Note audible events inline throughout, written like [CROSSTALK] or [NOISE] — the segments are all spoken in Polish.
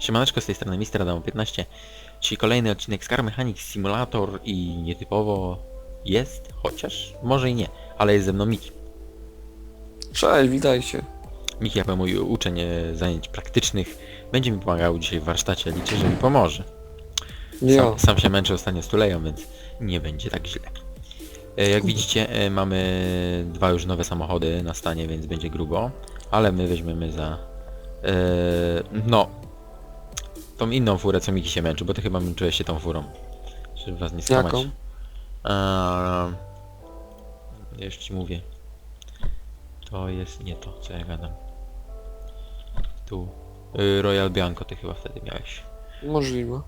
Siemaneczko, z tej strony Mister Adamo 15 Czyli kolejny odcinek z Car Mechanics Simulator i nietypowo jest, chociaż może i nie, ale jest ze mną Miki. Cześć, witajcie. Miki jako mój uczeń e, zajęć praktycznych będzie mi pomagał dzisiaj w warsztacie, liczę, że mi pomoże. Sam, sam się męczę ostatnio z tuleją, więc nie będzie tak źle. E, Jak widzicie, e, mamy dwa już nowe samochody na stanie, więc będzie grubo, ale my weźmiemy za... no... Tą inną furę, co Miki się męczy, bo ty chyba męczyłeś się tą furą. Żeby was nie skłamać. Jaką? Eee, już ci mówię. To jest nie to, co ja gadam. Tu. Y, Royal Bianco ty chyba wtedy miałeś. Możliwe.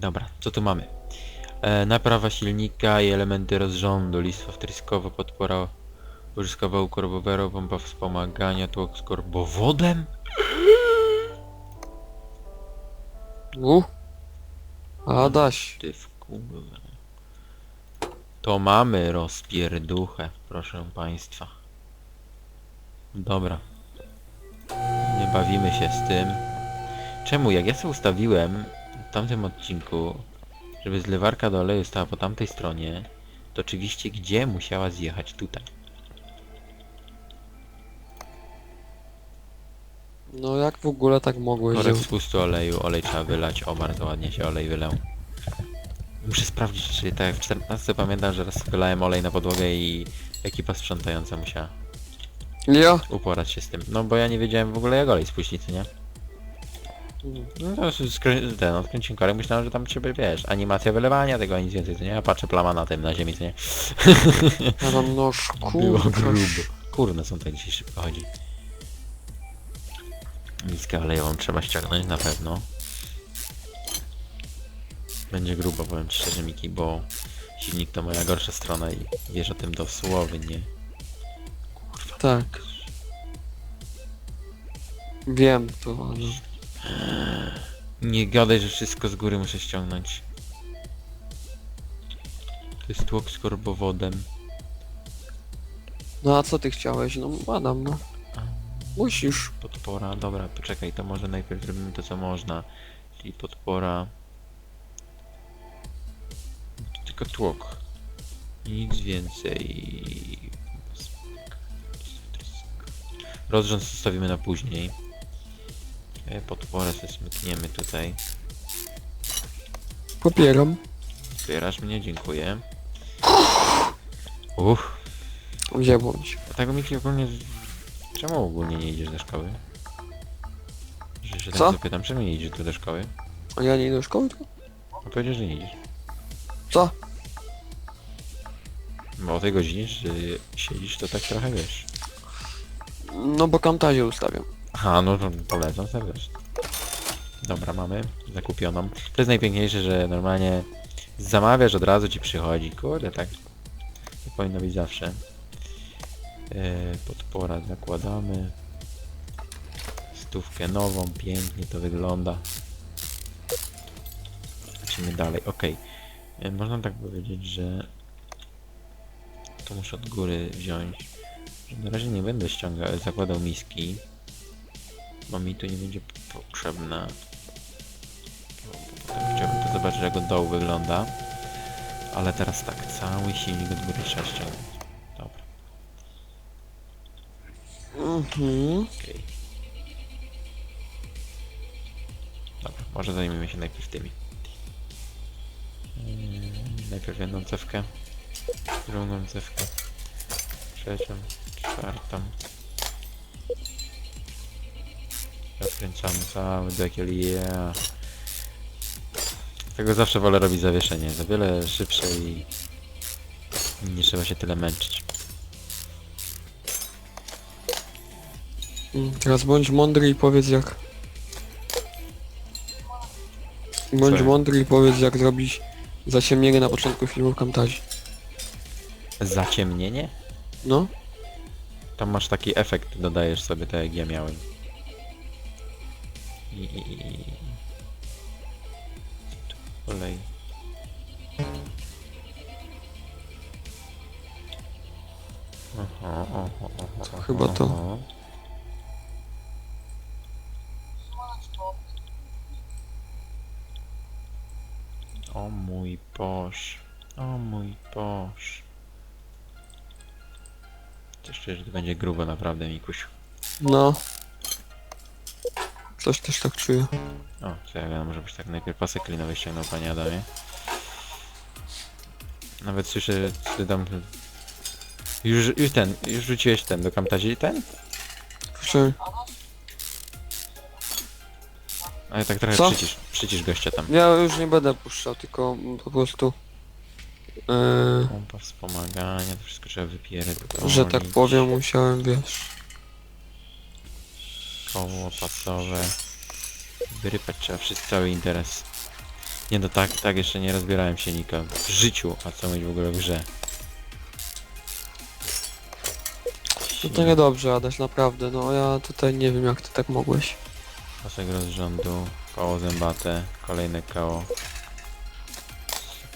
Dobra, co tu mamy? E, naprawa silnika i elementy rozrządu, listwa wtryskowa, podpora łyżkowa ukorbowero, pompa wspomagania, tłok z korbowodem? U. Adaś. Ty w. To mamy rozpierduchę, proszę państwa. Dobra. Nie bawimy się z tym. Czemu? Jak ja sobie ustawiłem w tamtym odcinku, żeby zlewarka do oleju stała po tamtej stronie, to oczywiście gdzie musiała zjechać? Tutaj. No jak w ogóle tak mogłeś? Korek że- spustu oleju, olej trzeba wylać. O, bardzo ładnie się olej wylał. Muszę sprawdzić, czy tak jak w 14 pamiętam, że raz wylałem olej na podłogę i ekipa sprzątająca musiała Ja? uporać się z tym. No bo ja nie wiedziałem w ogóle jak olej spuścić, nie? No to skrę- ten, odkręciłem korek, myślałem, że tam trzeba, wiesz, animacja wylewania tego, a nic więcej, co nie? Ja patrzę plama na tym, na ziemi, co nie? Ja tam no Było grubo. Kurde, są tutaj dzisiaj szybko chodzi. Miskę olejową trzeba ściągnąć na pewno. Będzie grubo, powiem ci szczerze Miki, bo silnik to moja gorsza strona i wiesz o tym dosłownie. Tak. Wiem to, ale... Nie gadaj, że wszystko z góry muszę ściągnąć. To jest tłok z korbowodem. No a co ty chciałeś? No badam, no. Musisz. Podpora, dobra, poczekaj, to może najpierw zrobimy to co można. Czyli podpora... To tylko tłok. Nic więcej. Rozrząd zostawimy na później. E, Podporę sobie smykniemy tutaj. Popieram. Wspierasz mnie, dziękuję. Uff, bądź? dlatego Miki ogólnie... Czemu ogólnie nie idziesz do szkoły? Że się Co? tak zapytam, czemu nie idziesz tu do szkoły? A ja nie idę do szkoły? tylko? No powiedział, że nie idziesz. Co? Bo o tej godzinie, że siedzisz, to tak trochę wiesz. No bo kamtazie ustawiam. Aha, no to polecam serdecznie. Dobra, mamy zakupioną. To jest najpiękniejsze, że normalnie zamawiasz, od razu ci przychodzi. Kurde, tak. To powinno być zawsze. E, podpora zakładamy. Stówkę nową, pięknie to wygląda. Lecimy dalej, ok. Można tak powiedzieć, że to muszę od góry wziąć. Na razie nie będę ściągał, zakładał miski. Bo mi tu nie będzie potrzebna. Chciałbym to zobaczyć jak od dołu wygląda. Ale teraz tak, cały silnik od góry trzeba ściągnąć. Dobra, Mhm. Dobra, może zajmiemy się najpierw tymi. Yy, najpierw jedną cewkę, drugą cewkę, trzecią, czwartą. Zakręcamy cały dekiel, yeah. Tego zawsze wolę robić zawieszenie, za wiele szybsze i nie trzeba się tyle męczyć. Mm, Teraz bądź mądry i powiedz jak... Bądź Co? mądry i powiedz jak zrobić zaciemnienie na początku filmu w kamtazie. Zaciemnienie? No? Tam masz taki efekt, dodajesz sobie tak jak ja miałem. I... i, i... Olej. Aha, aha, aha, To chyba to. O mój Boż. O mój Boż. Czuję, że to będzie grubo naprawdę, Mikuś. No. Coś też tak czuję. O, co ja gadam, może być tak najpierw pasek klinowy ściągnął, panie Adamie. Nawet słyszę, ty tam... Już, już ten, już rzuciłeś ten do kamtazi ten? Proszę. Ale tak trochę Co? przycisz, przycisz gościa tam. Ja już nie będę puszczał, tylko po prostu... Yy, Pompa wspomagania, to wszystko trzeba wypierdolić. że tak powiem, musiałem, wiesz... Koło pasowe. Wyrypać trzeba wszystko, cały interes. Nie no tak, tak jeszcze nie rozbierałem się Nika. W życiu, a co mieć w ogóle w grze. No to niedobrze, Adaś, naprawdę. No ja tutaj nie wiem, jak ty tak mogłeś. Pasek rozrządu, koło zębate, kolejne koło.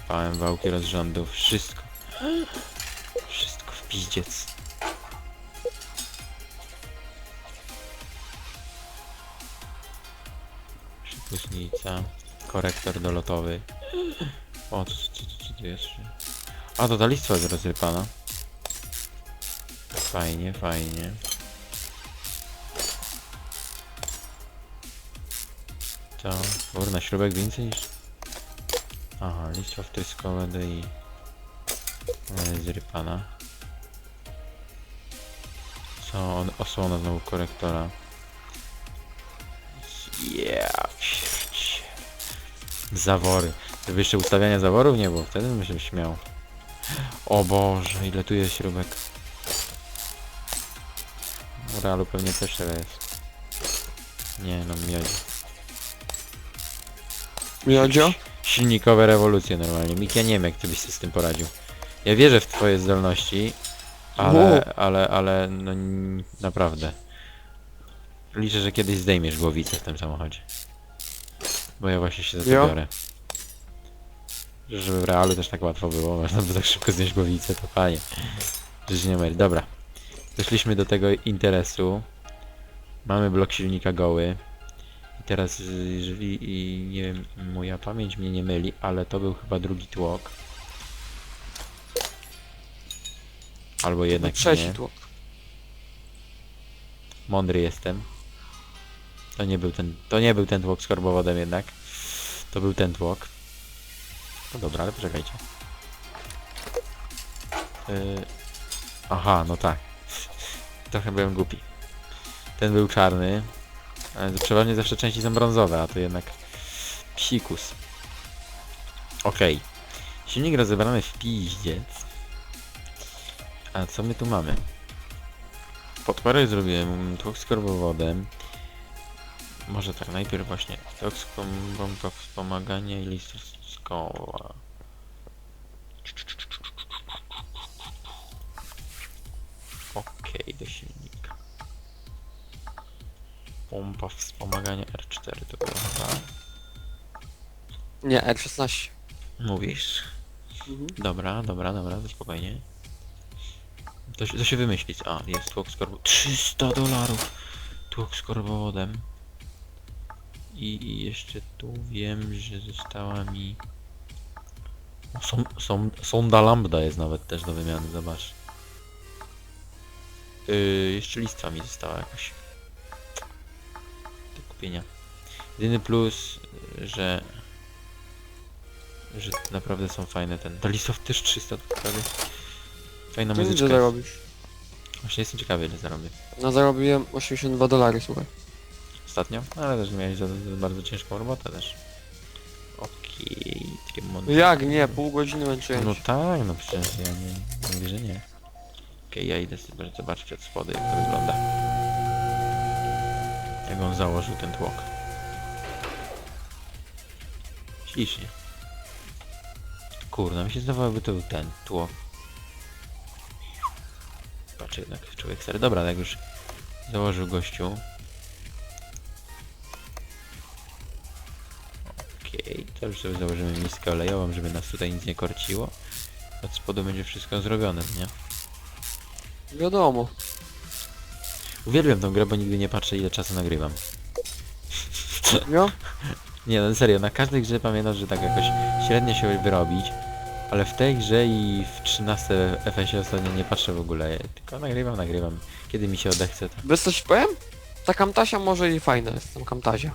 Pałem wałki rozrządów, wszystko. Wszystko w pizdziec. Przypustnica, korektor dolotowy. O, co, co, co, co tu jest? A, to ta listwa jest rozrypana. Fajnie, fajnie. To kurna śrubek więcej niż... Aha, listwa wtryskowe i... Jest zrypana. Co? On, osłona znowu korektora. Yeah. Zawory. Gdyby jeszcze ustawiania zaworów nie było, wtedy bym się śmiał. O Boże, ile tu jest śrubek. W realu pewnie też tyle jest. Nie no, miodzi. Miodzio? Silnikowe rewolucje normalnie. Mik, ja nie wiem jak ty byś sobie z tym poradził. Ja wierzę w twoje zdolności, ale, ale, ale, no n- naprawdę. Liczę, że kiedyś zdejmiesz głowicę w tym samochodzie. Bo ja właśnie się za to biorę. Żeby w realu też tak łatwo było, [LAUGHS] można by tak szybko zdjąć głowicę, to fajnie. Żyć nie myli. Dobra. Doszliśmy do tego interesu. Mamy blok silnika goły. Teraz, y, jeżeli i nie wiem, moja pamięć mnie nie myli, ale to był chyba drugi tłok. Albo jednak Trzeci nie. tłok. Mądry jestem. To nie był ten, to nie był ten tłok z korbowodem jednak. To był ten tłok. No dobra, ale poczekajcie. Yy... Aha, no tak. [LAUGHS] Trochę byłem głupi. Ten był czarny. Przeważnie zawsze części są brązowe, a to jednak psikus. Okej. Silnik rozebrany w piździec. A co my tu mamy? Podpory zrobiłem, tłok z korbowodem. Może tak, najpierw właśnie bombka wspomagania i list koła. Okej, do silnika. Pompa wspomagania R4 to chyba. Nie, R16. Mówisz? Mhm. Dobra, dobra, dobra, to spokojnie. To, się- to się wymyślić. A, jest tłok z korbo... 300 dolarów! Tłok z korbowodem. I i jeszcze tu wiem, że została mi... O, Są, są, sonda lambda jest nawet też do wymiany, zobacz. Yy, jeszcze listwa mi została jakaś. Do kupienia. Jedyny plus, że że naprawdę są fajne ten. Listów też 300 prawie. Fajna To ile muzyczka. zarobisz? Właśnie jestem ciekawy ile zarobię. No zarobiłem 82 dolary, słuchaj. Ostatnio, ale też miałeś za, za bardzo ciężką robotę też. Okej, mądre. Jak nie? Pół godziny męczyłem No się. tak, no przecież ja nie, nie mówię, że nie. Okej, ja idę sobie zobaczyć od spodu jak to wygląda. Jak on założył ten tłok. Ślicznie. Kurna, mi się zdawało, by to był ten tłok. Patrz jednak, człowiek stary. Dobra, jak już założył gościu. Okej, to już sobie założymy miskę olejową, żeby nas tutaj nic nie korciło. Od spodu będzie wszystko zrobione, nie? Wiadomo. Uwielbiam tą grę, bo nigdy nie patrzę ile czasu nagrywam. Jo? [LAUGHS] Nie no serio, na każdej grze pamiętam, że tak jakoś średnio się wyrobić, ale w tej grze i w 13 FS-ie ostatnio nie patrzę w ogóle, tylko nagrywam, nagrywam. Kiedy mi się odechce, to... Wiesz coś powiem? Ta kamtasia może i fajna jest, tam kamtasia.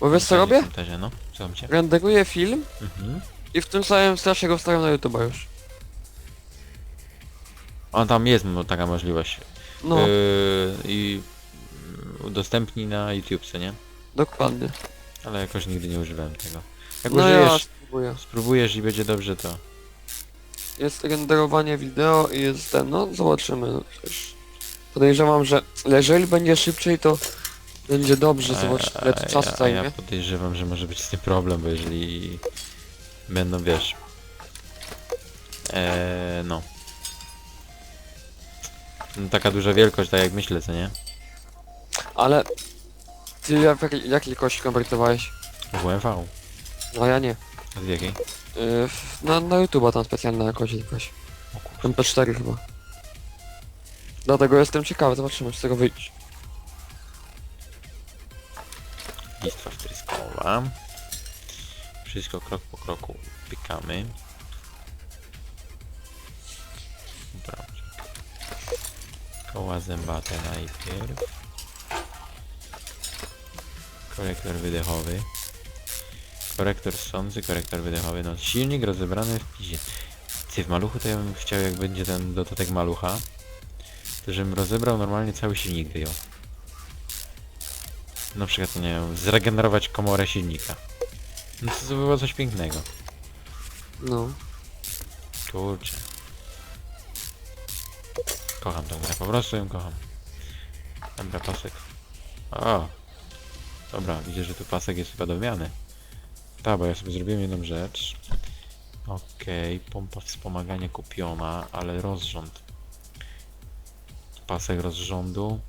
Bo wiesz co robię? Komentarzy, No, słucham cię. Renderuję film Mhm. i w tym samym strasznie go wstawiam na YouTube już. O, tam jest mo- taka możliwość. No, Yy, I udostępnij na YouTube, co nie? dokładnie. Ale jakoś nigdy nie używałem tego. Jak No ja użyjesz, spróbuję. spróbujesz i będzie dobrze, to... Jest renderowanie wideo i jest ten, no zobaczymy. No, przecież podejrzewam, że jeżeli będzie szybciej, to będzie dobrze, zobacz ile to czasu a, a zajmie. ja podejrzewam, że może być z tym problem, bo jeżeli będą, wiesz... Eee, no. No. Taka duża wielkość, tak jak myślę, co nie? Ale ty jak, jak, jakiej kości konwertowałeś? WMV. No ja nie. A z jakiej? Yy, na, na YouTube'a tam specjalna jakość jakaś. O kurwa. MP4 chyba. Dlatego jestem ciekawy, zobaczymy, czy z tego wyjdzie. Listwa wtryskowa. Wszystko krok po kroku pykamy. Koła zębate najpierw. Korektor wydechowy. Korektor sący, korektor wydechowy. No silnik rozebrany w pizie. Ty w maluchu to ja bym chciał jak będzie ten dodatek malucha. To żebym rozebrał normalnie cały silnik wyjął. Na przykład, nie wiem, zregenerować komorę silnika. No to, to było coś pięknego. No. Kurczę. Kocham tę grę, po prostu ją kocham. Dobra, pasek. O! Dobra, widzę, że tu pasek jest chyba do wymiany. Tak, bo ja sobie zrobiłem jedną rzecz. Okej, pompa wspomagania kupiona, ale rozrząd. Pasek rozrządu,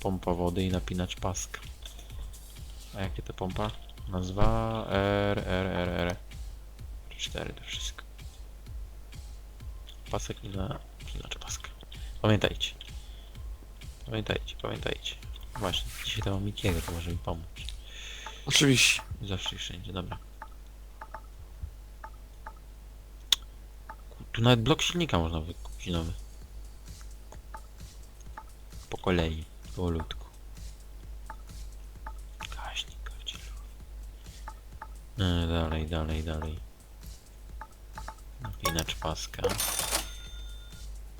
pompa wody i napinacz paska. A jakie to pompa? Nazwa R, R, R, R. 4 to wszystko. Pasek i na napinacz paska. Pamiętajcie. Pamiętajcie, pamiętajcie. Właśnie, dzisiaj to mam Mikiego, to może mi pomóc. Oczywiście. Zawsze i wszędzie, dobra. Tu nawet blok silnika można wykupić nowy. Po kolei, powolutku. Gaśnik gardzielowy. E, dalej, dalej, dalej. Napinacz paska.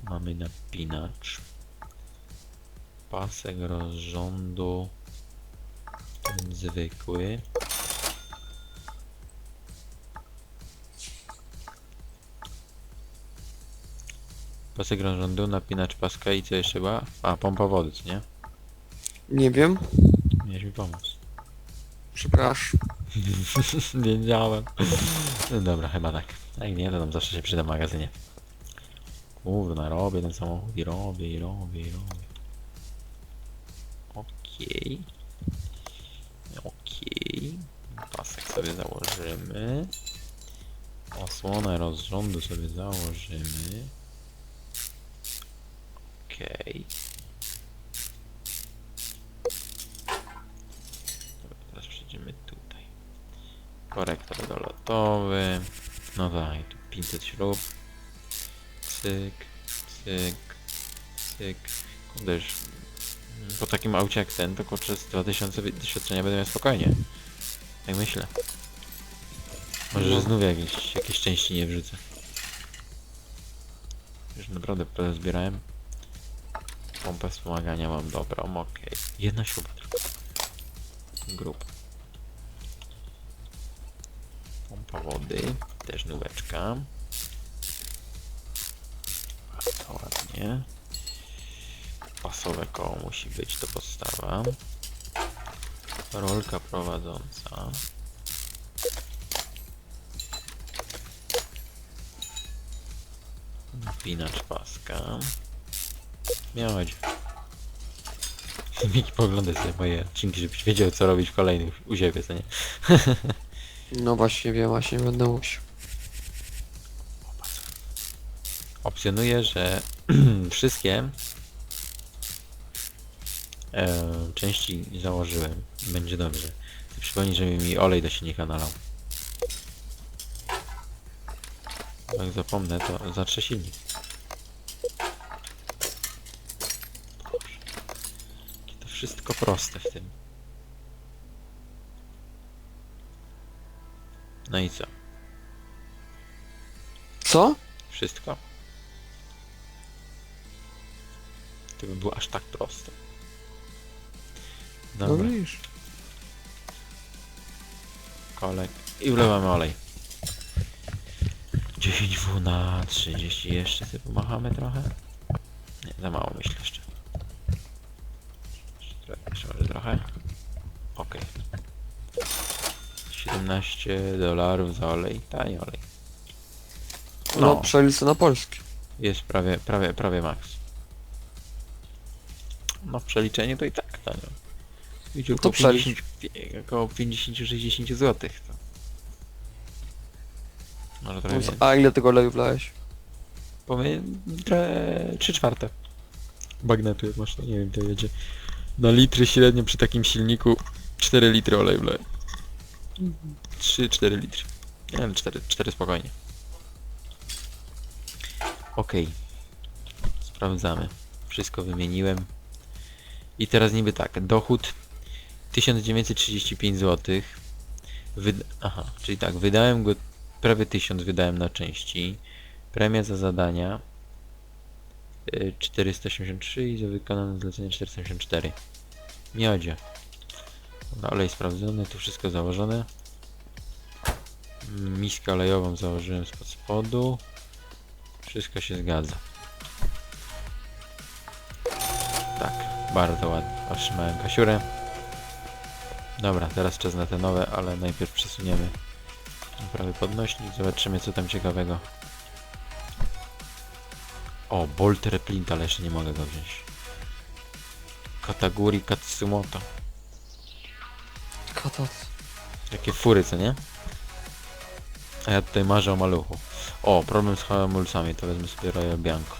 Mamy napinacz. Pasek rozrządu. Ten zwykły. Pasek rozrządu, napinacz paska i co jeszcze była? A, pompa wody, co nie? Nie wiem. Miałeś mi pomóc. Przepraszam. [LAUGHS] Wiedziałem. No dobra, chyba tak. A jak nie, to nam zawsze się przyda w magazynie. Kurna, robię ten samochód i robię, i robię, i robię. Okej. Okej. Pasek sobie założymy. Osłonę rozrządu sobie założymy. Okej. Dobra, teraz przejdziemy tutaj. Korektor dolotowy. No tak, tu 500 śrub. Cyk, cyk, cyk. Kurde, już po takim aucie jak ten, to kurczę z 2000 wy- doświadczenia będę miał spokojnie. Tak myślę. Może że No. znów jakieś, jakieś części nie wrzucę. Już naprawdę zbierałem. Pompę wspomagania mam dobrą, okej. Jedna śruba tylko. Grup. Pompa wody, też nóweczka. Ładnie. Pasowe koło musi być, to podstawa. Rolka prowadząca. Napinacz paska. Miałeś. Miki poglądaj sobie moje odcinki, żebyś wiedział co robić w kolejnych u siebie, co nie? No właśnie wiem, właśnie będę musiał. opcjonuje, że [CLEARS THROAT] wszystkie e, części założyłem. Będzie dobrze. Przypomnij, żeby mi olej do silnika nalał. Jak zapomnę, to zatrze silnik. Jakie to wszystko proste w tym. No i co? Co? Wszystko? To by było aż tak proste. No Dobra, widzisz. kolek. I wlewamy olej. 10W na 30 jeszcze sobie pomachamy trochę. Nie, za mało myślę jeszcze. Jeszcze może trochę. Okej. 17 dolarów za olej. Tani olej. No, No. na polski. Jest prawie, prawie, prawie max. No w przeliczeniu to i tak tanio. Widział No to około przelicz. 50 około 50-60 zł. To. Może trochę więcej. A ile tego oleju wlałeś? Powiem, trochę 3 czwarte. Bagnetu jak masz, to nie wiem, to jedzie. Na litry średnio przy takim silniku 4 litry oleju wleję. 3-4 litry. Nie wiem, 4, 4 spokojnie. Okej. Sprawdzamy. Wszystko wymieniłem. I teraz niby tak, dochód 1935 zł. Aha, czyli tak, wydałem go prawie 1000 wydałem na części. Premia za zadania y, 483 i za wykonane zlecenie 484. Miodzie. Olej sprawdzony, tu wszystko założone. Miskę olejową założyłem spod spodu. Wszystko się zgadza. Bardzo ładnie. Otrzymałem kasiurę. Dobra, teraz czas na te nowe, ale najpierw przesuniemy prawy podnośnik, zobaczymy co tam ciekawego. O, Bolt Replint, ale jeszcze nie mogę go wziąć. Kataguri Katsumoto. Katat. Jakie fury, co nie? A ja tutaj marzę o maluchu. O, problem z hamulcami, to wezmę sobie Royal Bianco.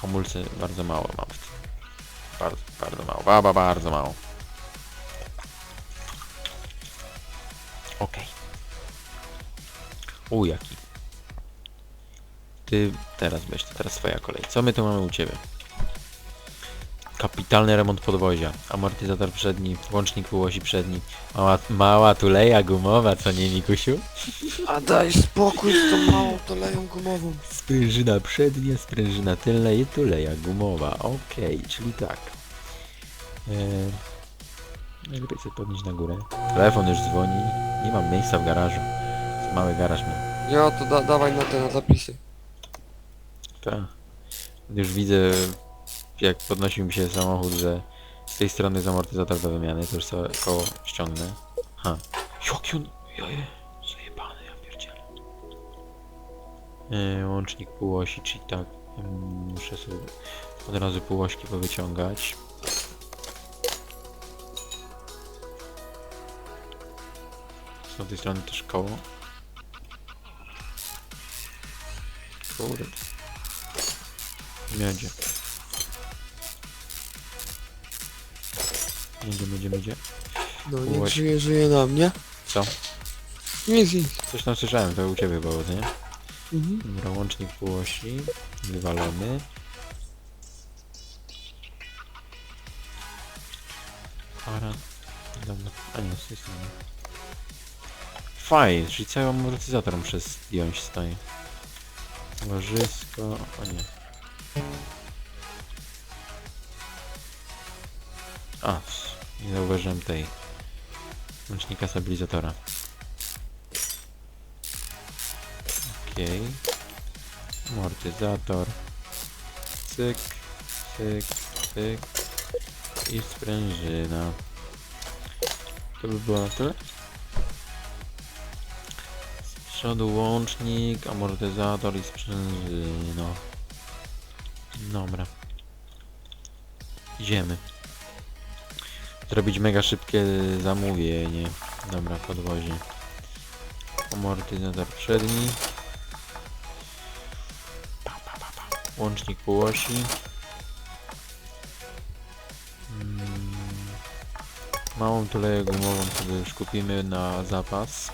Hamulce bardzo mało mam w tym. Bardzo, bardzo mało. Baba, bardzo mało. Okej. U, jaki. Ty teraz to teraz twoja kolej. Co my tu mamy u ciebie? Kapitalny remont podwozia. Amortyzator przedni, włącznik półosi przedni. Mała, mała tuleja gumowa, co nie Mikusiu? A daj spokój z tą małą tuleją gumową. Sprężyna przednia, sprężyna tylna i tuleja gumowa. Okej, czyli tak. Eee, najlepiej sobie podnieść na górę. Telefon już dzwoni. Nie mam miejsca w garażu. Mały garaż mam. Ja to da dawaj na te na zapisy. Tak. Już widzę, jak podnosił mi się samochód, że z tej strony jest amortyzator do wymiany, to już sobie koło ściągnę. Ha. Jaki on... Zajebany, ja pierdzielę. Yy, łącznik półosi, czyli tak. Muszę sobie od razu półośki powyciągać. Z tej strony też koło. Kurde. Miodzie. Miodzie, miodzie, miodzie. No nie żyje, żyje na mnie. Co? Nic, nic. Coś tam słyszałem, to u ciebie było, co nie? Mhm. Dobra, łącznik półosi. Wywalony. Para. Dobra. A nie, z tej strony. Czyli cały amortyzator muszę zdjąć stoi. Łożysko... O nie. A, nie zauważyłem tej łącznika stabilizatora. Okej. Amortyzator. Cyk, cyk, cyk. I sprężyna. To by było na tyle? Z przodu łącznik, amortyzator i sprężyna. Dobra. Idziemy. Zrobić mega szybkie zamówienie. Dobra, podwozie. Amortyzator przedni. Łącznik półosi. Mm, Małą tuleję gumową sobie już kupimy na zapas.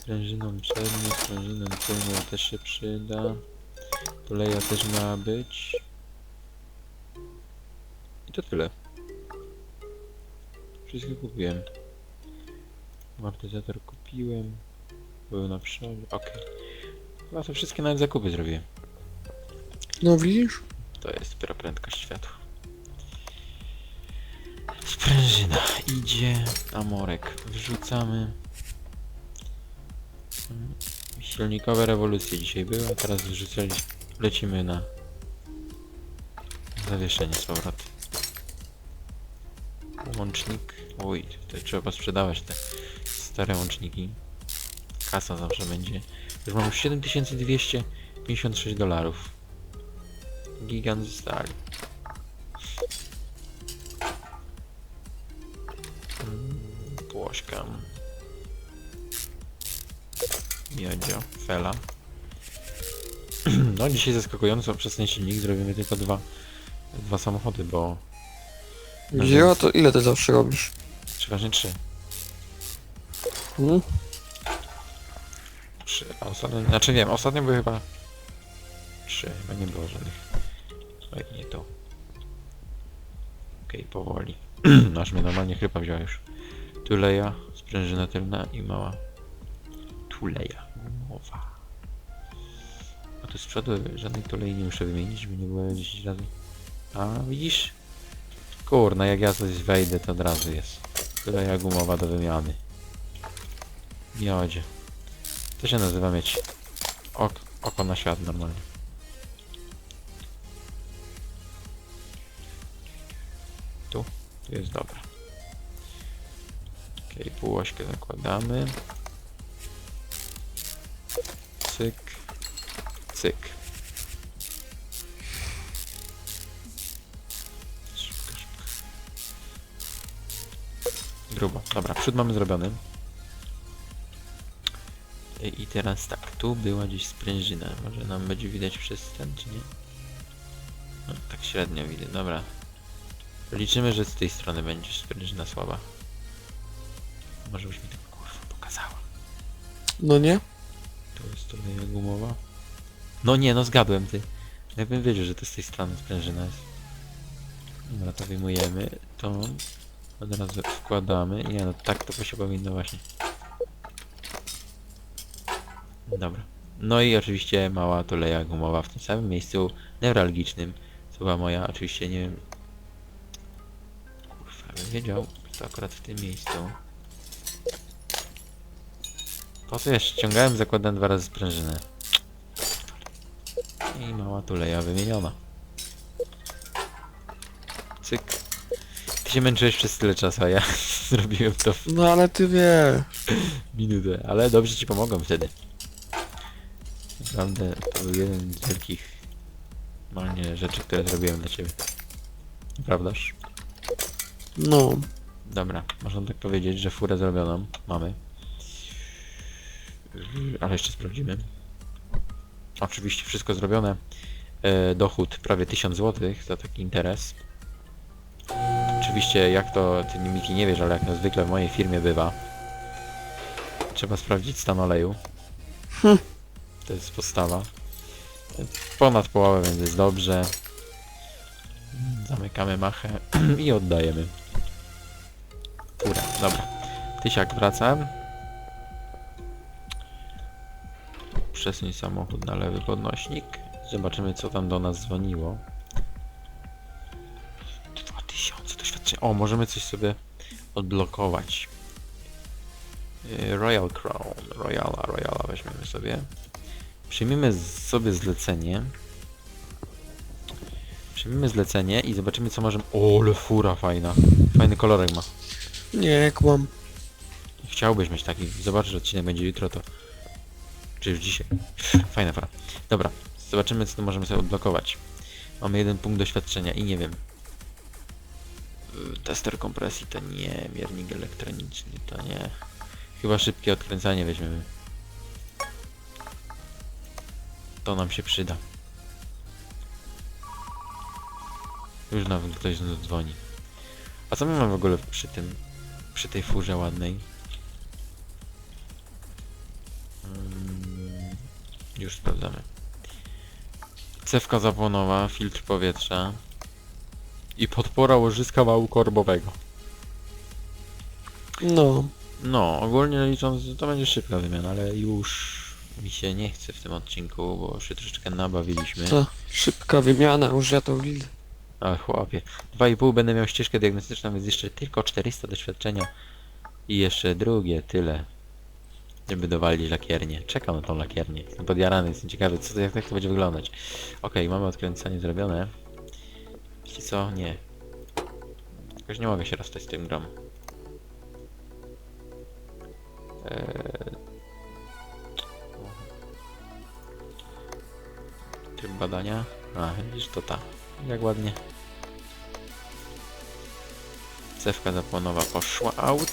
Sprężyną przednią, sprężyną tylną też się przyda. Tuleja też miała być. To tyle. Wszystko kupiłem. Amortyzator kupiłem. Był na przodzie. Okej. Chyba to wszystkie nawet zakupy zrobiłem. No widzisz? To jest dopiero prędkość światła. Sprężyna idzie, amorek wrzucamy. Mm, Silnikowe rewolucje dzisiaj były, a teraz wrzucali, lecimy na zawieszenie z powrotem. Łącznik, oj, tutaj trzeba sprzedawać te stare łączniki. Kasa zawsze będzie. Już mam 7256 dolarów. Gigant stali. Mm, Płośka. Miodzio, fela. [CLEARS THROAT] No dzisiaj zaskakująco przez ten silnik zrobimy tylko dwa, dwa samochody, bo Gdzie a to ile ty zawsze robisz? przeważnie trzy. Hmm? Trzy, a ostatnio, znaczy wiem, ostatnio były chyba trzy, chyba nie było żadnych. Oj, nie to. Okej, powoli. [CLEARS THROAT] Aż mnie normalnie chrypa wzięła już. Tuleja, sprężyna tylna i mała tuleja gumowa. A tu z przodu żadnej tulei nie muszę wymienić, żeby nie było 10 razy. A widzisz? Kurna, jak ja coś wejdę, to od razu jest. Tuleja gumowa do wymiany. Miodzie. To się nazywa mieć ok oko na świat normalnie. Tu, tu jest dobra. Okej, półośkę zakładamy. Cyk. Cyk. Grubo. Dobra, przód mamy zrobiony. I teraz tak, tu była gdzieś sprężyna. Może nam będzie widać przez ten, czy nie? No, tak średnio widać, dobra. Liczymy, że z tej strony będzie sprężyna słaba. Może byś mi tak kurwa pokazała. No nie? To jest tuleja gumowa. No nie, no zgadłem ty. Ja bym wiedział, że to z tej strony sprężyna jest. Dobra, to wyjmujemy. To od razu wkładamy. Nie no, tak to się powinno właśnie. Dobra. No i oczywiście mała tuleja gumowa w tym samym miejscu newralgicznym. To była moja, oczywiście nie wiem. Kurwa, bym wiedział, to akurat w tym miejscu. Po co ja ściągałem, zakładałem dwa razy sprężynę. I mała tuleja wymieniona. Cyk. Się męczyłeś przez tyle czasu, a ja [LAUGHS] zrobiłem to w No ale ty wiesz. minutę, ale dobrze ci pomogłem wtedy. Naprawdę to był jeden z wielkich normalnie rzeczy, które zrobiłem dla ciebie. Prawdaż? No. Dobra, można tak powiedzieć, że furę zrobioną mamy. Yy, Ale jeszcze sprawdzimy. Oczywiście wszystko zrobione. E, dochód prawie 1000 zł za taki interes. Oczywiście jak to ty Miki nie wiesz, ale jak no zwykle w mojej firmie bywa. Trzeba sprawdzić stan oleju. Hm. To jest podstawa. Ponad połowę, więc jest dobrze. Zamykamy machę [CLEARS THROAT] i oddajemy. Furę, dobra. Tysiak wracam. Przesuń samochód na lewy podnośnik. Zobaczymy co tam do nas dzwoniło. 2000 doświadczenia. O, możemy coś sobie odblokować. Yy, Royal Crown. Royala, Royala weźmiemy sobie. Przyjmiemy sobie zlecenie. Przyjmiemy zlecenie i zobaczymy co możemy... O, ale fura fajna. Fajny kolorek ma. Nie, kłam. Chciałbyś mieć taki. Zobacz, że odcinek będzie jutro, to... Czy już dzisiaj. Fajna fara. Dobra, zobaczymy co tu możemy sobie odblokować. Mamy jeden punkt doświadczenia i nie wiem. Tester kompresji to nie, miernik elektroniczny to nie. Chyba szybkie odkręcanie weźmiemy. To nam się przyda. Już nawet ktoś dzwoni. A co my mamy w ogóle przy tym, przy tej furze ładnej? Mm, już sprawdzamy. Cewka zapłonowa, filtr powietrza i podpora łożyska wału korbowego. No. No, ogólnie licząc, to będzie szybka wymiana, ale już mi się nie chce w tym odcinku, bo się troszeczkę nabawiliśmy. Co? Szybka wymiana, już ja to widzę. Ale chłopie, 2,5 będę miał ścieżkę diagnostyczną, więc jeszcze tylko 400 doświadczenia i jeszcze drugie tyle, żeby dowalić lakiernię. Czekam na tą lakiernię, jestem podjarany, jestem ciekawy, co to, jak tak to będzie wyglądać. Okej, mamy odkręcanie zrobione. Wiecie co? Nie. Jakoś nie mogę się rozstać z tym grą. Eee... Tryb badania. A, widzisz, to ta. Jak ładnie. Cewka zapłonowa poszła out.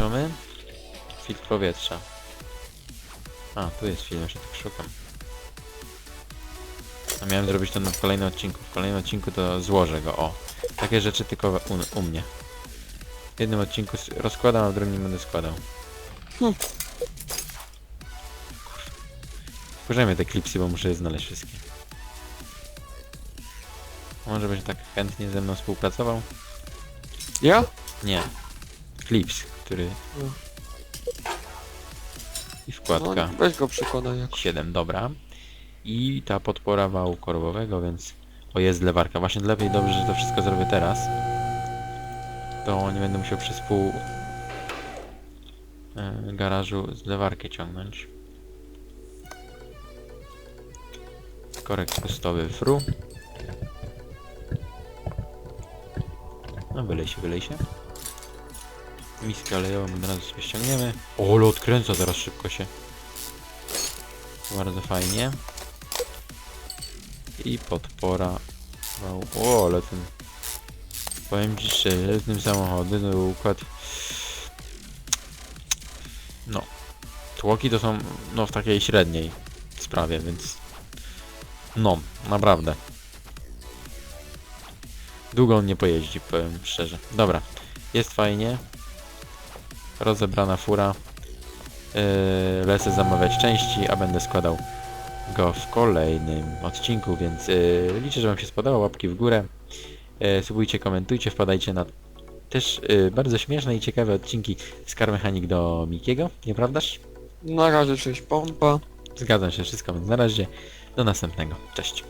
Mamy? Filtr powietrza. A, tu jest film, jeszcze tak szukam. A miałem zrobić to w kolejnym odcinku. W kolejnym odcinku to złożę go, o. Takie rzeczy tylko u, u mnie. W jednym odcinku rozkładam, a w drugim nie będę składał. Hm. Wkurzajmy te klipsy, bo muszę je znaleźć wszystkie. Może byś tak chętnie ze mną współpracował? Ja? Nie. Clips, który... No. I wkładka. No, weź go przekonaj jak. 7, dobra. I ta podpora wału korbowego, więc... O, jest lewarka. Właśnie lepiej dobrze, że to wszystko zrobię teraz. To nie będę musiał przez pół... e, garażu z lewarkę ciągnąć. Korek pustowy fru. No wylej się, wylej się. Miskę olejową od razu sobie ściągniemy. O, odkręca zaraz szybko się. Bardzo fajnie. I podpora. O, ale ten... Powiem ci szczerze, tym samochodem to układ... No. Tłoki to są, no, w takiej średniej sprawie, więc... No, naprawdę. Długo on nie pojeździ, powiem szczerze. Dobra, jest fajnie. Rozebrana fura. Yy, lecę zamawiać części, a będę składał go w kolejnym odcinku, więc yy, liczę, że Wam się spodobało. Łapki w górę. Yy, subujcie, komentujcie, wpadajcie na też yy, bardzo śmieszne i ciekawe odcinki z Car Mechanic do Mikiego, nieprawdaż? Na razie cześć pompa. Zgadzam się wszystko, więc na razie do następnego. Cześć.